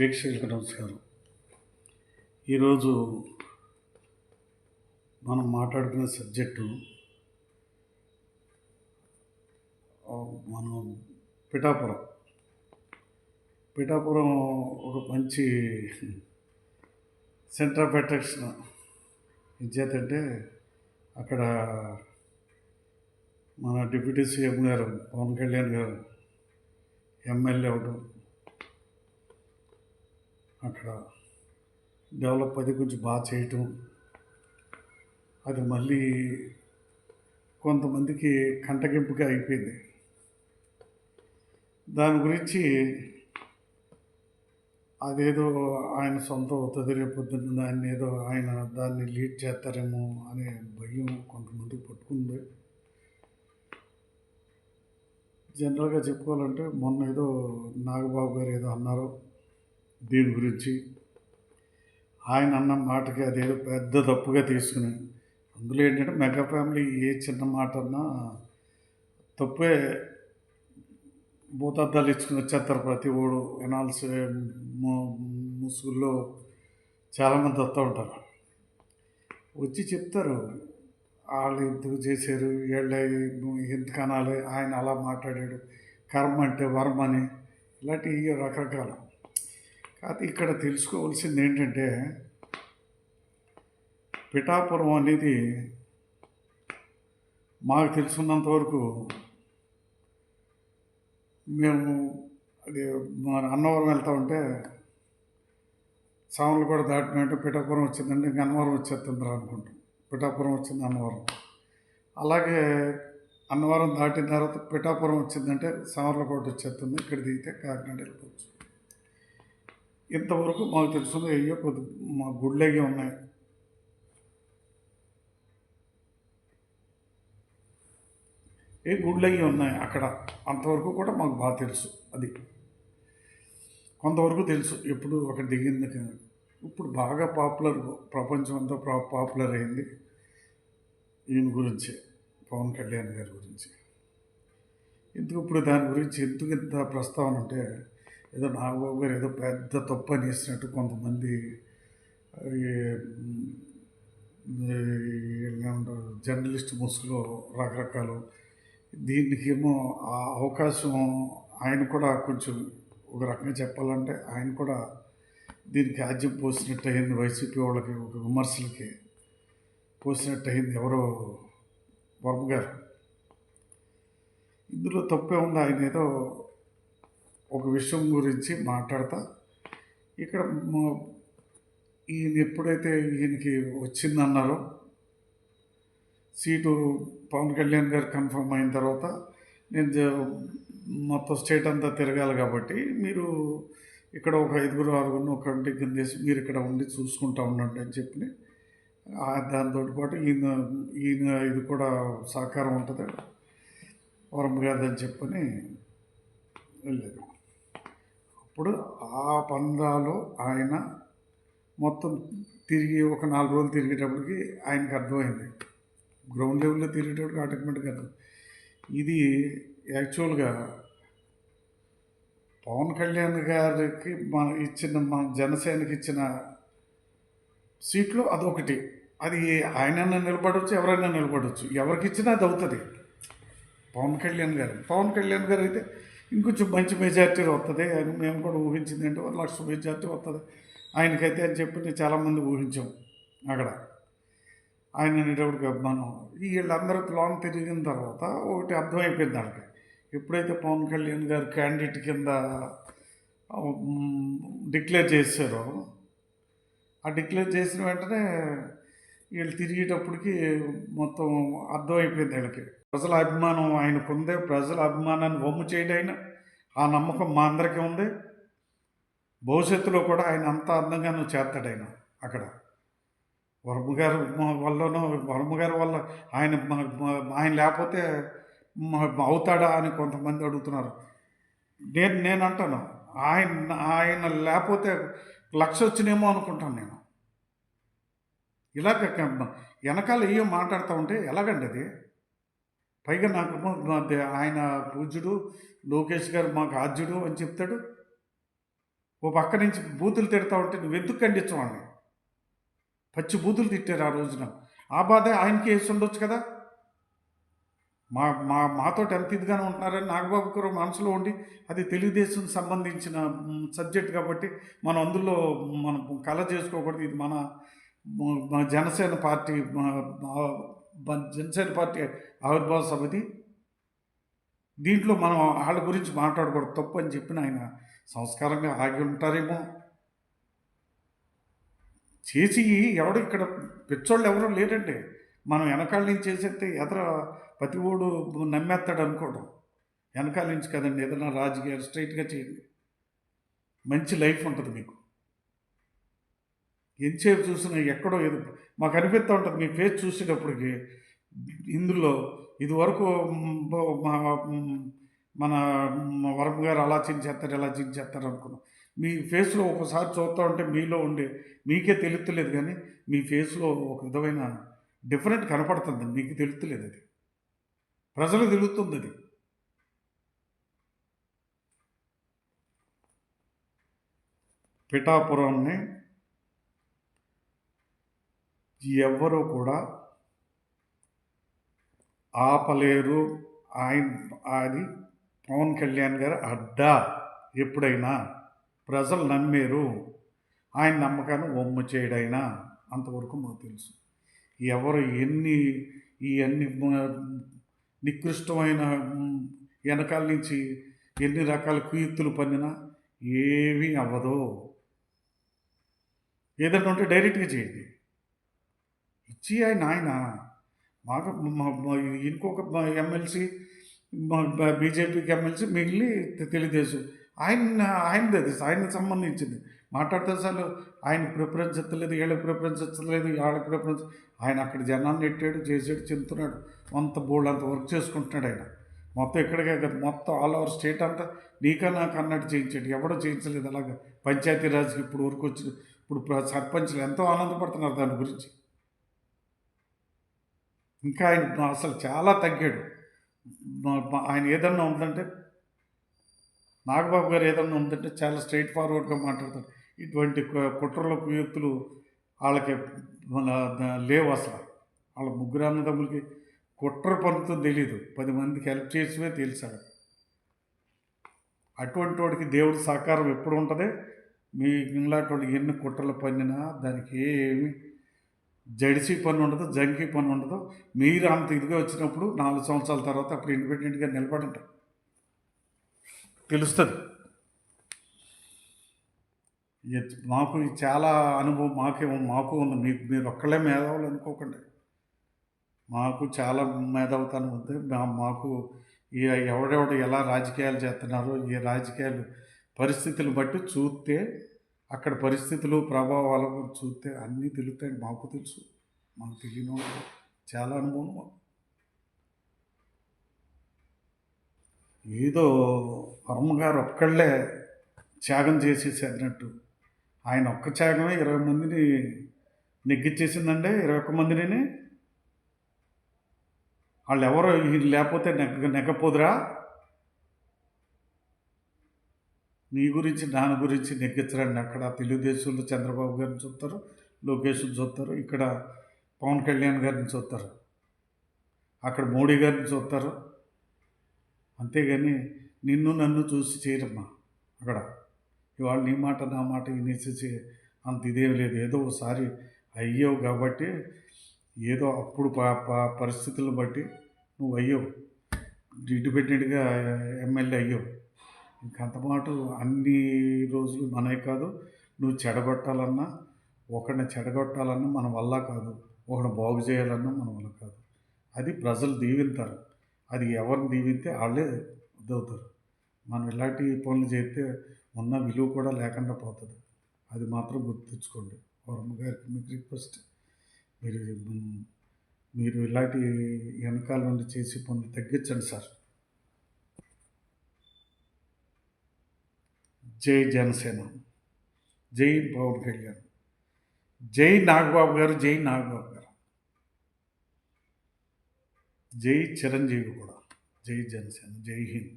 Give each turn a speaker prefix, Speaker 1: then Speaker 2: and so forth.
Speaker 1: వీక్షకులకు నమస్కారం. ఈరోజు మనం మాట్లాడుకునే సబ్జెక్టు మనం పిఠాపురం. పిఠాపురం ఒక మంచి సెంటర్ ఆఫ్ అట్రాక్షన్. ఇచ్చేతంటే అక్కడ మన డిప్యూటీ సీఎం గారు పవన్ కళ్యాణ్ గారు ఎమ్మెల్యే అవడం అక్కడ డెవలప్ అది కొంచెం బాగా చేయటం. అది మళ్ళీ కొంతమందికి కంటగింపుగా అయిపోయింది. దాని గురించి అదేదో ఆయన సొంతం అవుతుంది రేపు పొద్దున్న దాన్ని ఏదో ఆయన దాన్ని లీడ్ చేస్తారేమో అనే భయం కొంతమందికి పట్టుకుంది. జనరల్గా చెప్పుకోవాలంటే మొన్న ఏదో నాగబాబు గారు ఏదో అన్నారు. దీని గురించి ఆయన అన్న మాటకి అదేదో పెద్ద తప్పుగా తీసుకుని అందులో ఏంటంటే మెగా ఫ్యామిలీ ఏ చిన్న మాట అన్నా తప్పే భూతార్థాలు ఇచ్చుకుని వచ్చేస్తారు ప్రతి ఓడు. వినాల్సి ముసుగుల్లో చాలామంది వస్తూ ఉంటారు. వచ్చి చెప్తారు వాళ్ళు ఎందుకు చేశారు? వీళ్ళ ఎందుకు అనాలి? ఆయన అలా మాట్లాడాడు. కర్మ అంటే వర్మ అని ఇలాంటివి రకరకాల. కాకపోతే ఇక్కడ తెలుసుకోవాల్సింది ఏంటంటే పిఠాపురం అనేది మాకు తెలుసున్నంత వరకు మేము అది మన అన్నవరం వెళ్తూ ఉంటే సాములు కూడా దాటినట్టు పిఠాపురం వచ్చిందండి ఇంక అన్నవరం వచ్చేస్తుంది అనుకుంటాం. పిఠాపురం వచ్చింది అన్నవరం. అలాగే అన్నవరం దాటిన తర్వాత పిఠాపురం వచ్చిందంటే సామర్లకోట వచ్చేస్తుంది. ఇక్కడ దిగితే కాకినాడ వెళ్ళిపోవచ్చు. ఇంతవరకు మాకు తెలుసుంది అయ్యో కొద్ది మా గుళ్ళు ఉన్నాయి. ఏ గుళ్ళు ఉన్నాయి అక్కడ? అంతవరకు కూడా మాకు బాగా తెలుసు అది. కొంతవరకు తెలుసు ఎప్పుడు అక్కడ దిగింది కానీ. ఇప్పుడు బాగా పాపులర్ ప్రపంచం అంతా పా- పాపులర్ అయింది ఈయన గురించి పవన్ కళ్యాణ్ గారి గురించి. ఎందుకు ఇప్పుడు దాని గురించి ఎందుకు ఇంత ప్రస్తావన అంటే ఏదో నాగబాబు గారు ఏదో పెద్ద తప్పు అని వేసినట్టు కొంతమంది జర్నలిస్ట్ ముసుగులో రకరకాలు. దీనికి ఏమో ఆ అవకాశం ఆయన కూడా కొంచెం ఒక రకంగా చెప్పాలంటే ఆయన కూడా దీనికి ఆజ్యం పోసినట్టు అయింది. వైసీపీ వాళ్ళకి ఒక విమర్శలకి పోసినట్టు అయింది ఎవరో వర్మ గారు. ఇందులో తప్పే ఉంది. ఆయన ఏదో ఒక విషయం గురించి మాట్లాడతా. ఇక్కడ ఈయన ఎప్పుడైతే ఈయనకి వచ్చిందన్నారో సీటు పవన్ కళ్యాణ్ గారు కన్ఫర్మ్ అయిన తర్వాత నేను మొత్తం స్టేట్ అంతా తిరగాలి కాబట్టి మీరు ఇక్కడ ఒక ఐదుగురు ఆరుగురు ఒక డిగ్గన్ చేసి మీరు ఇక్కడ ఉండి చూసుకుంటా ఉండండి అని చెప్పి దాంతో పాటు ఈయన ఈయన ఇది కూడా సహకారం ఉంటుంది. వరం కాదని చెప్పని వెళ్ళారు. ఇప్పుడు ఆ పందాలో ఆయన మొత్తం తిరిగి ఒక నాలుగు రోజులు తిరిగేటప్పటికి ఆయనకు అర్థమైంది. గ్రౌండ్ లెవెల్లో తిరిగేటప్పటికి ఆటోమేటిక్గా అర్థం. ఇది యాక్చువల్గా పవన్ కళ్యాణ్ గారికి మన ఇచ్చిన మన జనసేనకి ఇచ్చిన సీట్లు అదొకటి. అది ఆయనైనా నిలబడవచ్చు ఎవరైనా నిలబడవచ్చు ఎవరికి ఇచ్చినా అది అవుతుంది. పవన్ కళ్యాణ్ గారు. పవన్ కళ్యాణ్ గారు అయితే ఇంకొంచెం మంచి మెజార్టీ వస్తుంది అని మేము కూడా ఊహించింది అంటే ఒక లక్ష మెజార్టీ వస్తుంది ఆయనకైతే అని చెప్పి నేను చాలామంది ఊహించాం అక్కడ. ఆయన అనేటప్పటికి మనం వీళ్ళందరూ లోన్ తిరిగిన తర్వాత ఒకటి అర్థమైపోయింది దానికి. ఎప్పుడైతే పవన్ కళ్యాణ్ గారు క్యాండిడేట్ కింద డిక్లేర్ చేశారో ఆ డిక్లేర్ చేసిన వెంటనే వీళ్ళు తిరిగేటప్పటికి మొత్తం అర్థమైపోయింది వీళ్ళకి. ప్రజల అభిమానం ఆయనకు ఉంది ప్రజల అభిమానాన్ని వమ్ము చేయడైనా ఆ నమ్మకం మా అందరికీ ఉంది. భవిష్యత్తులో కూడా ఆయన అంత అందంగానూ చేస్తాడు ఆయన అక్కడ. వర్మ గారు వల్లనో వర్మ గారి వల్ల ఆయన ఆయన లేకపోతే అవుతాడా అని కొంతమంది అడుగుతున్నారు. నేను నేను అంటాను ఆయన ఆయన లేకపోతే లక్ష వచ్చినేమో అనుకుంటాను నేను. ఇలాగ వెనకాల ఏం మాట్లాడుతూ ఉంటే ఎలాగండి అది? పైగా నాకు ఆయన పూజ్యుడు లోకేష్ గారు మాకు ఆద్యుడు అని చెప్తాడు. ఓ పక్క నుంచి బూతులు తిడతా ఉంటే నువ్వు ఎందుకు ఖండించవాడిని పచ్చి బూతులు తిట్టారు ఆ రోజున. ఆ బాధ ఆయనకి వేసి ఉండొచ్చు కదా? మా మా మాతో ఎంత ఇదిగానే ఉంటున్నారని నాగబాబు గారు మనసులో ఉండి అది తెలుగుదేశం సంబంధించిన సబ్జెక్ట్ కాబట్టి మనం అందులో మనం కళ చేసుకోకూడదు. ఇది మన జనసేన పార్టీ జనసేన పార్టీ ఆవిర్భావ సమితి. దీంట్లో మనం వాళ్ళ గురించి మాట్లాడకూడదు తప్పు అని చెప్పిన ఆయన సంస్కారంగా ఆగి ఉంటారేమో. చేసి ఎవడు ఇక్కడ పిచ్చోళ్ళు ఎవరు లేరండి. మనం వెనకాల నుంచి చేసేస్తే ఎదర ప్రతి ఓడు నమ్మేస్తాడు అనుకోవడం. వెనకాల నుంచి కదండి ఏదైనా రాజకీయాలు స్ట్రైట్గా చేయండి మంచి లైఫ్ ఉంటుంది మీకు. ఎంతసేపు చూసినా ఎక్కడో ఏదో మాకు అనిపిస్తూ ఉంటుంది మీ ఫేస్ చూసేటప్పటికి ఇందులో ఇదివరకు మా మన మ, వరం గారు అలా చేస్తారు ఇలా చేస్తారు అనుకున్నాం. మీ ఫేస్లో ఒకసారి చూస్తూ ఉంటే మీలో ఉండే మీకే తెలుస్తలేదు కానీ మీ ఫేస్లో ఒక విధమైన డిఫరెంట్ కనపడుతుంది మీకు తెలుస్తలేదు అది. ప్రజలు తెలుస్తుంది అది. పిఠాపురాన్ని ఎవ్వరూ కూడా ఆపలేరు. ఆయన అది పవన్ కళ్యాణ్ గారు అడ్డా ఎప్పుడైనా. ప్రజలు నమ్మేరు. ఆయన నమ్మకాన్ని ఒమ్ము చేయడైనా. అంతవరకు మాకు తెలుసు. ఎవరు ఎన్ని ఈ అన్ని నికృష్టమైన వెనకాల నుంచి ఎన్ని రకాల కుయుక్తులు పన్నినా ఏమీ అవ్వదు. ఏదైనా ఉంటే డైరెక్ట్గా చేయండి. ఇచ్చి ఆయన ఆయన మాకు ఇంకొక ఎమ్మెల్సీ బీజేపీకి ఎమ్మెల్సీ మిగిలి తెలుగుదేశం. ఆయన ఆయనది అది ఆయనకు సంబంధించింది. మాట్లాడితే సార్లు ఆయన ప్రిఫరెన్స్ ఎత్తలేదు వీళ్ళకి ప్రిఫరెన్స్ ఎత్తలేదు వాళ్ళకి ప్రిఫరెన్స్ ఆయన అక్కడ జనాన్ని ఎట్టాడు చేసాడు చెందుతున్నాడు. అంత బోల్డ్ అంత వర్క్ చేసుకుంటున్నాడు ఆయన. మొత్తం ఎక్కడికే కదా మొత్తం ఆల్ ఓవర్ స్టేట్ అంతా నీకా నాకు అన్నట్టు చేయించాడు. ఎవడో చేయించలేదు అలాగా. పంచాయతీరాజ్కి ఇప్పుడు వరకు వచ్చి ఇప్పుడు ప్ర- సర్పంచ్లు ఎంతో ఆనందపడుతున్నారు దాని గురించి. ఇంకా ఆయన అసలు చాలా తగ్గాడు. ఆయన ఏదన్నా ఉందంటే నాగబాబు గారు ఏదన్నా ఉందంటే చాలా స్ట్రైట్ ఫార్వర్డ్గా మాట్లాడతారు. ఇటువంటి కుట్రల కుట్రలు కుయుక్తులు వాళ్ళకి లేవు అసలు. వాళ్ళ ముగ్గురు అన్నదమ్ములకి కుట్ర పనుతో తెలియదు పది మందికి హెల్ప్ చేసివే తెలిసాడు అటువంటి వాడికి దేవుడి సహకారం ఎప్పుడు ఉంటుంది? మీ ఇలాంటి వాడికి ఎన్ని కుట్రలు పన్నినా దానికి ఏమి జడిసి పని ఉండదు జంకి పని ఉండదు. మీరు అంత ఇదిగా వచ్చినప్పుడు నాలుగు సంవత్సరాల తర్వాత అప్పుడు ఇండిపెండెంట్గా నిలబడి ఉంటారు తెలుస్తుంది మాకు చాలా అనుభవం మాకేమో మాకు ఉంది. మీకు మీరు ఒక్కళ్ళే మేధావులు అనుకోకండి. మాకు చాలా మేధావుతనం ఉంది. మా- మాకు ఈ ఎవడెవడు ఎలా రాజకీయాలు చేస్తున్నారో ఈ రాజకీయాలు పరిస్థితులు బట్టి చూస్తే అక్కడ పరిస్థితులు ప్రభావాలు చూస్తే అన్నీ తెలుస్తాయి మాకు తెలుసు. మాకు తెలియని చాలా అనుభవం ఏదో వర్మ ఒక్కళ్ళే త్యాగం చేసేసారినట్టు ఆయన ఒక్క త్యాగమే ఇరవై మందిని నెగ్గిచ్చేసిందంటే ఇరవై ఒక్క మందిని వాళ్ళు ఎవరు లేకపోతే నెగ్గ నెగ్గపోదురా? నీ గురించి దాని గురించి నెగ్గించరండి. అక్కడ తెలుగుదేశంలో చంద్రబాబు గారిని చూస్తారు లోకేష్ చూస్తారు ఇక్కడ పవన్ కళ్యాణ్ గారిని చూస్తారు అక్కడ మోడీ గారిని చూస్తారు అంతేగాని నిన్ను నన్ను చూసి చేయరమ్మా అక్కడ. ఇవాళ నీ మాట నా మాట వినేసేసి అంత ఇదేం లేదు. ఏదో ఒకసారి అయ్యావు కాబట్టి ఏదో అప్పుడు పరిస్థితులను బట్టి నువ్వు అయ్యావు. ఇండిపెండెంట్గా ఎమ్మెల్యే అయ్యావు. ఇంకంతపాటు అన్ని రోజులు మనమే కాదు. నువ్వు చెడగొట్టాలన్నా ఒకడిని చెడగొట్టాలన్నా మన వల్ల కాదు. ఒకడు బాగు చేయాలన్నా మన వల్ల కాదు. అది ప్రజలు దీవింతారు. అది ఎవరిని దీవితే వాళ్ళే ఇదవుతారు. మనం ఇలాంటి పనులు చేస్తే ఉన్న విలువ కూడా లేకుండా పోతుంది. అది మాత్రం గుర్తుంచుకోండి. వర్మ గారికి మీకు రిక్వెస్ట్. మీరు మీరు ఇలాంటి వెనకాల నుండి చేసే పనులు తగ్గించండి సార్. జై జనసేన జై పవన్ కళ్యాణ్ జై నాగబాబు గారు జై నాగబాబు గారు జై చిరంజీవి కూడా జై జనసేన జై హింద్